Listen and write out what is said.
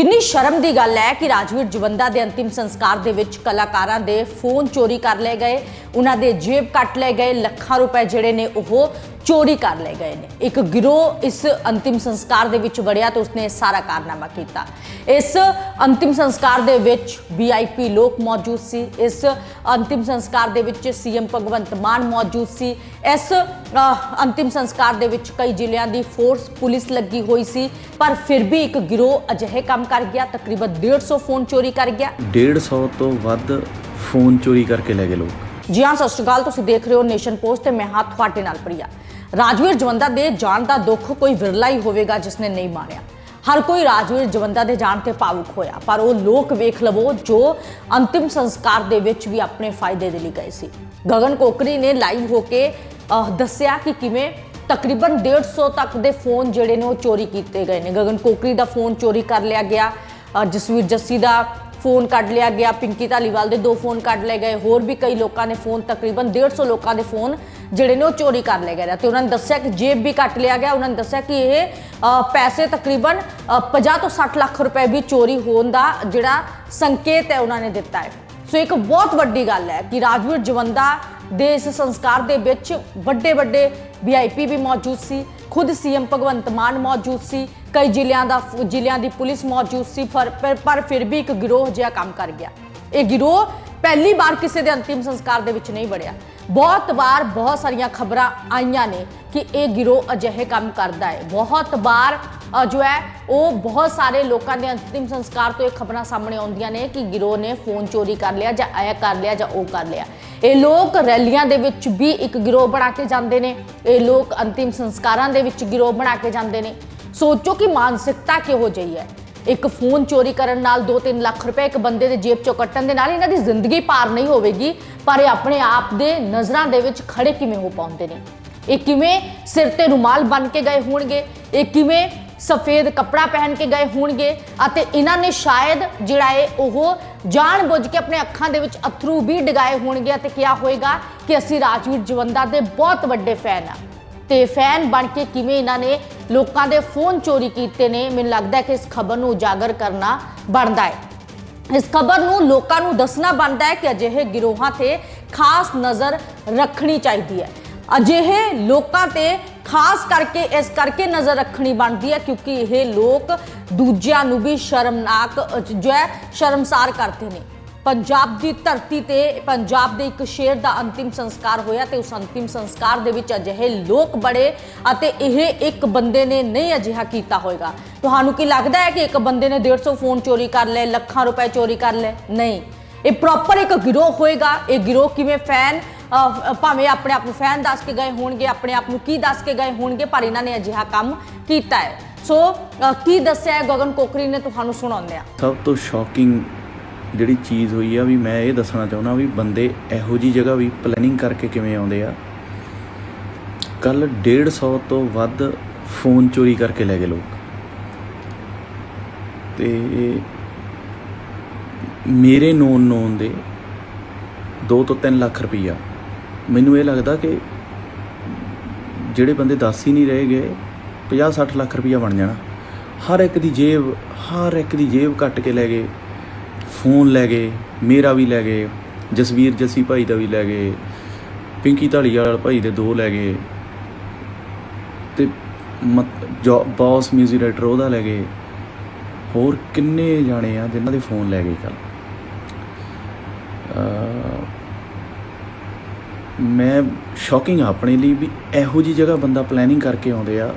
ਕਿੰਨੀ ਸ਼ਰਮ ਦੀ ਗੱਲ ਹੈ ਕਿ ਰਾਜਵੀਰ ਜਵੰਦਾ ਦੇ ਅੰਤਿਮ ਸੰਸਕਾਰ ਦੇ ਵਿੱਚ ਕਲਾਕਾਰਾਂ ਦੇ ਫੋਨ ਚੋਰੀ ਕਰ ਲਏ ਗਏ, ਉਹਨਾਂ ਦੇ ਜੇਬ ਕੱਟ ਲਏ ਗਏ, ਲੱਖਾਂ ਰੁਪਏ ਜਿਹੜੇ ਨੇ ਉਹ ਚੋਰੀ ਕਰ ਲਏ ਗਏ ਨੇ। ਇੱਕ ਗਿਰੋਹ ਇਸ ਅੰਤਿਮ ਸੰਸਕਾਰ ਦੇ ਵਿੱਚ ਵੜਿਆ ਤੇ ਉਸਨੇ ਸਾਰਾ ਕਾਰਨਾਮਾ ਕੀਤਾ। ਇਸ ਅੰਤਿਮ ਸੰਸਕਾਰ ਦੇ ਵਿੱਚ ਵੀਆਈਪੀ ਲੋਕ ਮੌਜੂਦ ਸੀ। ਇਸ ਅੰਤਿਮ ਸੰਸਕਾਰ ਦੇ ਵਿੱਚ ਸੀਐਮ ਭਗਵੰਤ ਮਾਨ ਮੌਜੂਦ ਸੀ। ਇਸ ਅੰਤਿਮ ਸੰਸਕਾਰ ਦੇ ਵਿੱਚ ਕਈ ਜ਼ਿਲ੍ਹਿਆਂ ਦੀ ਫੋਰਸ ਪੁਲਿਸ ਲੱਗੀ ਹੋਈ ਸੀ। ਪਰ ਫਿਰ ਵੀ ਇੱਕ ਗਿਰੋਹ ਅਜਿਹੇ ਕੰਮ ਕਰ ਗਿਆ ਤਕਰੀਬਨ 150 ਫੋਨ ਚੋਰੀ ਕਰ ਗਿਆ। 150 ਤੋਂ ਵੱਧ ਫੋਨ ਚੋਰੀ ਕਰਕੇ ਲੈ ਗਏ ਲੋਕ। ਜੀ ਹਾਂ ਸਤਿ ਸ਼੍ਰੀ ਅਕਾਲ। ਤੁਸੀਂ ਦੇਖ ਰਹੇ ਹੋ ਨੇਸ਼ਨ ਪੋਸਟ ਤੇ ਮੈਂ ਹਾਂ ਤੁਹਾਡੇ ਨਾਲ ਪ੍ਰਿਆ। ਰਾਜਵੀਰ ਜਵੰਦਾ ਦੇ ਜਾਣ ਦਾ ਦੁੱਖ ਕੋਈ ਵਿਰਲਾ ਹੀ ਹੋਵੇਗਾ ਜਿਸਨੇ ਨਹੀਂ ਮਾਣਿਆ। ਹਰ ਕੋਈ ਰਾਜਵੀਰ ਜਵੰਦਾ ਦੇ ਜਾਣ ਤੇ ਭਾਵੁਕ ਹੋਇਆ, ਪਰ ਉਹ ਲੋਕ ਵੇਖ ਲਵੋ ਜੋ ਅੰਤਿਮ ਸੰਸਕਾਰ ਦੇ ਵਿੱਚ ਵੀ ਆਪਣੇ ਫਾਇਦੇ ਦੇ ਲਈ ਗਏ ਸੀ। ਗਗਨ ਕੋਕਰੀ ਨੇ ਲਾਈਵ ਹੋ ਕੇ ਦੱਸਿਆ ਕਿ ਕਿਵੇਂ ਤਕਰੀਬਨ 150 ਤੱਕ ਦੇ ਫੋਨ ਜਿਹੜੇ ਨੇ ਉਹ ਚੋਰੀ ਕੀਤੇ ਗਏ ਨੇ। ਗਗਨ ਕੋਕਰੀ ਦਾ ਫੋਨ ਚੋਰੀ ਕਰ ਲਿਆ ਗਿਆ। ਜਸਵੀਰ ਜੱਸੀ ਦਾ ਫੋਨ ਕੱਢ ਲਿਆ ਗਿਆ ਪਿੰਕੀ ਧਾਲੀਵਾਲ ਦੇ ਦੋ ਫੋਨ ਕੱਢ ਲਏ ਗਏ ਹੋਰ ਵੀ ਕਈ ਲੋਕਾਂ ਦੇ ਫੋਨ ਤਕਰੀਬਨ 150 ਲੋਕਾਂ ਦੇ ਫੋਨ ਜਿਹੜੇ ਨੇ ਉਹ ਚੋਰੀ ਕਰ ਲਏ ਗਏ ਨੇ। ਤੇ ਉਹਨਾਂ ਨੇ ਦੱਸਿਆ ਕਿ ਜੇਬ ਵੀ ਕੱਟ ਲਿਆ ਗਿਆ ਉਹਨਾਂ ਨੇ ਦੱਸਿਆ ਕਿ ਇਹ ਪੈਸੇ ਤਕਰੀਬਨ ਅ, 50 ਤੋਂ 60 ਲੱਖ ਰੁਪਏ ਵੀ ਚੋਰੀ ਹੋਣ ਦਾ ਜਿਹੜਾ ਸੰਕੇਤ ਹੈ ਉਹਨਾਂ ਨੇ ਦਿੱਤਾ ਹੈ। ਸੋ ਇੱਕ ਬਹੁਤ ਵੱਡੀ ਗੱਲ ਹੈ ਕਿ ਰਾਜਵੀਰ ਜਵੰਦਾ ਦੇ ਇਸ ਸੰਸਕਾਰ ਦੇ ਵਿੱਚ ਵੱਡੇ ਵੱਡੇ ਵੀਆਈਪੀ ਵੀ ਮੌਜੂਦ ਸੀ। ਖੁਦ ਸੀਐਮ ਭਗਵੰਤ ਮਾਨ ਮੌਜੂਦ ਸੀ, ਕਈ ਜ਼ਿਲ੍ਹਿਆਂ ਦਾ ਜ਼ਿਲ੍ਹਿਆਂ ਦੀ ਪੁਲਿਸ ਮੌਜੂਦ ਸੀ, ਪਰ, ਪਰ- ਪਰ ਫਿਰ ਵੀ ਇੱਕ ਗਿਰੋਹ ਜਿਹਾ ਕੰਮ ਕਰ ਗਿਆ। ਇਹ ਗਿਰੋਹ ਪਹਿਲੀ ਵਾਰ ਕਿਸੇ ਦੇ ਅੰਤਿਮ ਸੰਸਕਾਰ ਦੇ ਵਿੱਚ ਨਹੀਂ ਵੜਿਆ। ਬਹੁਤ ਵਾਰ ਬਹੁਤ ਸਾਰੀਆਂ ਖਬਰਾਂ ਆਈਆਂ ਨੇ ਕਿ ਇਹ ਗਿਰੋਹ ਅਜਿਹੇ ਕੰਮ ਕਰਦਾ ਹੈ। ਬਹੁਤ ਵਾਰ ਜੋ ਹੈ, ਉਹ ਬਹੁਤ ਸਾਰੇ ਲੋਕਾਂ ਦੇ ਅੰਤਿਮ ਸੰਸਕਾਰ ਤੋਂ ਇਹ ਖਬਰਾਂ ਸਾਹਮਣੇ ਆਉਂਦੀਆਂ ਨੇ ਕਿ ਗਿਰੋਹ ਨੇ ਫੋਨ ਚੋਰੀ ਕਰ ਲਿਆ ਜਾਂ ਇਹ ਕਰ ਲਿਆ ਜਾਂ ਉਹ ਕਰ ਲਿਆ। ਇਹ ਲੋਕ ਰੈਲੀਆਂ ਦੇ ਵਿੱਚ ਵੀ ਇੱਕ ਗਿਰੋਹ ਬਣਾ ਕੇ ਜਾਂਦੇ ਨੇ। ਇਹ ਲੋਕ ਅੰਤਿਮ ਸੰਸਕਾਰਾਂ ਦੇ ਵਿੱਚ ਗਿਰੋਹ ਬਣਾ ਕੇ ਜਾਂਦੇ ਨੇ। ਸੋਚੋ ਕਿ ਮਾਨਸਿਕਤਾ ਕਿਹੋ ਜਿਹੀ ਹੈ। ਇੱਕ ਫੋਨ ਚੋਰੀ ਕਰਨ ਨਾਲ 2-3 ਲੱਖ ਰੁਪਏ ਇੱਕ ਬੰਦੇ ਦੇ ਜੇਬ ਚੋਂ ਕੱਟਣ ਦੇ ਨਾਲ ਇਹਨਾਂ ਦੀ ਜ਼ਿੰਦਗੀ ਪਾਰ ਨਹੀਂ ਹੋਵੇਗੀ, ਪਰ ਇਹ ਆਪਣੇ ਆਪ ਦੇ ਨਜ਼ਰਾਂ ਦੇ ਵਿੱਚ ਖੜੇ ਕਿਵੇਂ ਹੋ ਪਾਉਂਦੇ ਨੇ? ਇਹ ਕਿਵੇਂ ਸਿਰ ਤੇ ਰੁਮਾਲ ਬਨ ਕੇ ਗਏ ਹੋਣਗੇ? ਇਹ ਕਿਵੇਂ ਸਫੇਦ ਕੱਪੜਾ ਪਹਿਨ ਕੇ ਗਏ ਹੋਣਗੇ ਅਤੇ ਇਹਨਾਂ ਨੇ ਸ਼ਾਇਦ ਜਿਹੜਾ ਹੈ ਉਹ ਜਾਣ ਬੁੱਝ ਕੇ ਆਪਣੇ ਅੱਖਾਂ ਦੇ ਵਿੱਚ ਅਥਰੂ ਵੀ ਡਗਾਏ ਹੋਣਗੇ ਅਤੇ ਕਿਹਾ ਹੋਏਗਾ ਕਿ ਅਸੀਂ ਰਾਜਵੀਰ ਜਵੰਦਾ ਦੇ ਬਹੁਤ ਵੱਡੇ ਫੈਨ ਆ। ਤੇ ਫੈਨ ਬਣ ਕੇ ਕਿਵੇਂ ਇਹਨਾਂ ਨੇ ਲੋਕਾਂ ਦੇ ਫੋਨ ਚੋਰੀ ਕੀਤੇ ਨੇ, ਮੈਨੂੰ ਲੱਗਦਾ ਕਿ ਇਸ ਖਬਰ ਨੂੰ ਉਜਾਗਰ ਕਰਨਾ ਬਣਦਾ ਹੈ। ਇਸ ਖਬਰ ਨੂੰ ਲੋਕਾਂ ਨੂੰ ਦੱਸਣਾ ਬਣਦਾ ਹੈ ਕਿ ਅਜਿਹੇ ਗਿਰੋਹਾਂ ਤੇ ਖਾਸ ਨਜ਼ਰ ਰੱਖਣੀ ਚਾਹੀਦੀ ਹੈ। ਅਜਿਹੇ ਲੋਕਾਂ ਤੇ ਖਾਸ ਕਰਕੇ ਇਸ ਕਰਕੇ ਨਜ਼ਰ ਰੱਖਣੀ ਬਣਦੀ ਹੈ ਕਿਉਂਕਿ ਇਹ ਲੋਕ ਦੂਜਿਆਂ ਨੂੰ ਵੀ ਸ਼ਰਮਨਾਕ ਜੋ ਹੈ, ਸ਼ਰਮਸਾਰ ਕਰਦੇ ਨੇ। ਪੰਜਾਬ ਦੀ ਧਰਤੀ ਤੇ, ਪੰਜਾਬ ਦੇ ਇੱਕ ਸ਼ੇਰ ਦਾ ਅੰਤਿਮ ਸੰਸਕਾਰ ਹੋਇਆ ਤੇ ਉਸ ਅੰਤਿਮ ਸੰਸਕਾਰ ਦੇ ਵਿੱਚ ਅਜਿਹੇ ਲੋਕ ਬੜੇ ਅਤੇ ਇਹ ਇੱਕ ਬੰਦੇ ਨੇ ਨਹੀਂ ਅਜਿਹਾ ਕੀਤਾ ਹੋਵੇਗਾ ਤੁਹਾਨੂੰ ਕੀ ਲੱਗਦਾ ਹੈ ਕਿ ਇੱਕ ਬੰਦੇ ਨੇ 150 ਫੋਨ ਚੋਰੀ ਕਰ ਲਏ, ਲੱਖਾਂ ਰੁਪਏ ਚੋਰੀ ਕਰ ਲਏ? ਨਹੀਂ। ਇਹ ਪ੍ਰੋਪਰ ਇੱਕ ਗਿਰੋਹ ਹੋਏਗਾ। ਇਹ ਗਿਰੋਹ ਕਿਵੇਂ ਫੈਨ ਭਾਵੇਂ ਆਪਣੇ ਆਪ ਨੂੰ ਫੈਨ ਦੱਸ ਕੇ ਗਏ ਹੋਣਗੇ, ਆਪਣੇ ਆਪ ਨੂੰ ਕੀ ਦੱਸ ਕੇ ਗਏ ਹੋਣਗੇ, ਪਰ ਇਹਨਾਂ ਨੇ ਅਜਿਹਾ ਕੰਮ ਕੀਤਾ ਹੈ। ਸੋ ਕੀ ਦੱਸਿਆ ਹੈ ਗਗਨ ਕੋਕਰੀ ਨੇ ਤੁਹਾਨੂੰ ਸੁਣਾਉਂਦੇ ਆ ਸਭ ਤੋਂ ਸ਼ੌਕਿੰਗ ਜਿਹੜੀ ਚੀਜ਼ ਹੋਈ ਆ ਵੀ ਮੈਂ ਇਹ ਦੱਸਣਾ ਚਾਹੁੰਦਾ ਵੀ ਬੰਦੇ ਇਹੋ ਜੀ ਜਗ੍ਹਾ ਵੀ ਪਲੈਨਿੰਗ ਕਰਕੇ ਕਿਵੇਂ ਆਉਂਦੇ ਆ? ਕੱਲ 150 ਤੋਂ ਵੱਧ ਫੋਨ ਚੋਰੀ ਕਰਕੇ ਲੈ ਗਏ ਲੋਕ। ਤੇ ਮੇਰੇ ਨੋਨ ਨੋਨ ਦੇ 2 ਤੋਂ 3 ਲੱਖ ਰੁਪਈਆ। ਮੈਨੂੰ ਇਹ ਲੱਗਦਾ ਕਿ ਜਿਹੜੇ ਬੰਦੇ ਦੱਸ ਹੀ ਨਹੀਂ ਰਹੇ ਗਏ 50 60 ਲੱਖ ਰੁਪਈਆ ਬਣ ਜਾਣਾ। ਹਰ ਇੱਕ ਦੀ ਜੇਬ, ਹਰ ਇੱਕ ਦੀ ਜੇਬ ਕੱਟ ਕੇ ਲੈ ਗਏ, ਫੋਨ ਲੈ ਗਏ, ਮੇਰਾ ਵੀ ਲੈ ਗਏ, ਜਸਵੀਰ ਜੱਸੀ ਭਾਈ ਦਾ ਵੀ ਲੈ ਗਏ, ਪਿੰਕੀ ਢਾਲੀਵਾਲ ਭਾਈ ਦੇ ਦੋ ਲੈ ਗਏ, ਤੇ ਬੌਸ ਮਿਊਜ਼ਿਕ ਡਾਇਰੈਕਟਰ ਉਹਦਾ ਲੈ ਗਏ। ਹੋਰ ਕਿੰਨੇ ਜਾਣੇ ਆ ਜਿਨ੍ਹਾਂ ਦੇ ਫੋਨ ਲੈ ਗਏ ਕੱਲ ਮੈਂ ਸ਼ੌਕਿੰਗ ਆਪਣੇ ਲਈ ਵੀ ਇਹੋ ਜਿਹੀ ਜਗ੍ਹਾ ਬੰਦਾ ਪਲੈਨਿੰਗ ਕਰਕੇ ਆਉਂਦੇ ਆ।